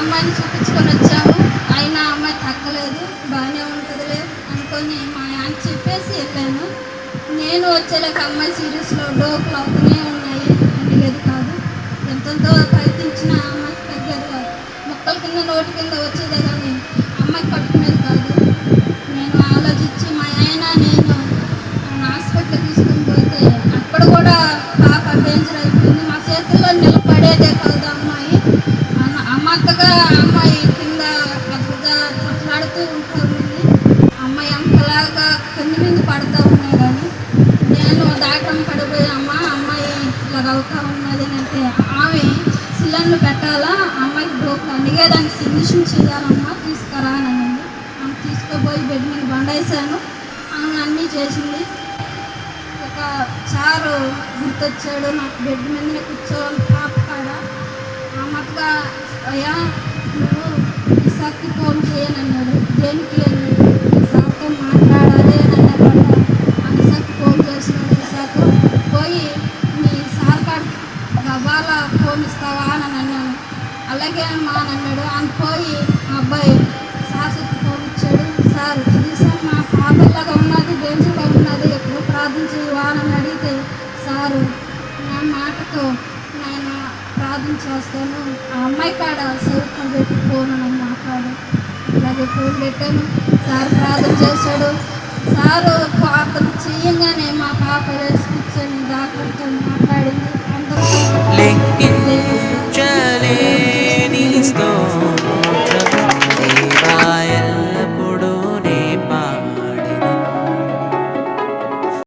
అమ్మాయిని చూపించుకొని వచ్చాము. అయినా అమ్మాయి తగ్గలేదు. బాగానే ఉంటుందిలే అనుకొని మా ఆయన చెప్పేసి వెళ్ళాను నేను వచ్చేలాక అమ్మాయి సీరియస్లో డోకులు అవుతూనే ఉన్నాయి. అడిగేది కాదు. ఎంతెంతో ప్రయత్నించిన అమ్మాయి అమ్మాయికి తగ్గేది కాదు. మొక్కల కింద నోటి కింద వచ్చేదే కానీ అమ్మాయి పట్టుకునేది కాదు. నేను ఆలోచించి మా ఆయన నేను హాస్పిటల్ తీసుకుని పోతే అక్కడ కూడా పాప డేంజర్ అయిపోయింది. మా చేతుల్లో నిలబడేదే కాదు. అమ్మాయి కింద పెద్దగా కొట్లాడుతూ ఉంటా ఉంది అమ్మాయి అంతలాగా కింద మీద పడుతూ ఉన్నాయి కానీ నేను దాటం పడిపోయి అమ్మ అమ్మాయి ఇలాగ అవుతా ఉన్నది అంటే ఆమె సిలిండర్ పెట్టాలా? అమ్మాయికి డోకు అడిగేదానికి సిగ్నేషన్ చేయాలమ్మా తీసుకురా అని అనింది ఆమె తీసుకుపోయి బెడ్ మీద బండేసాను ఆమె అన్నీ చేసింది. ఒక సారు గుర్తొచ్చాడు నాకు బెడ్ మీదనే కూర్చోవాలి పాప కాడ ఆ మట్టుగా అయ్యా నువ్వు ఇసాక్కి ఫోన్ చేయనన్నాడు దేనికి అన్నాడు ఇసాక్తో మాట్లాడాలి అని అన్నమాట ఆ ఇసాక్కి ఫోన్ చేసినాడు ఇసాక్ పోయి నీ సార్ కాడికి గబాల ఫోన్ ఇస్తావా అని అన్నాను అలాగే మా అని అన్నాడు. అని పోయి మా అబ్బాయి సార్ ఫోన్ ఇచ్చాడు సార్ ఇది సార్ మా పాపలాగా ఉన్నది డేంజర్గా ఉన్నది ఎప్పుడు ప్రార్థించి అని అడిగితే సారు నా మాటతో నేను ప్రార్థన చేస్తాను ఆ అమ్మాయి కాడ సేవకుని పెట్టి ఫోన్ అని మాట్లాడు. అలాగే ఫోన్ పెట్టాను. సార్ ప్రార్థన చేశాడు. సారు ప్రార్థన చేయంగానే మా పాప వేసుకొచ్చని దాకా మాట్లాడింది.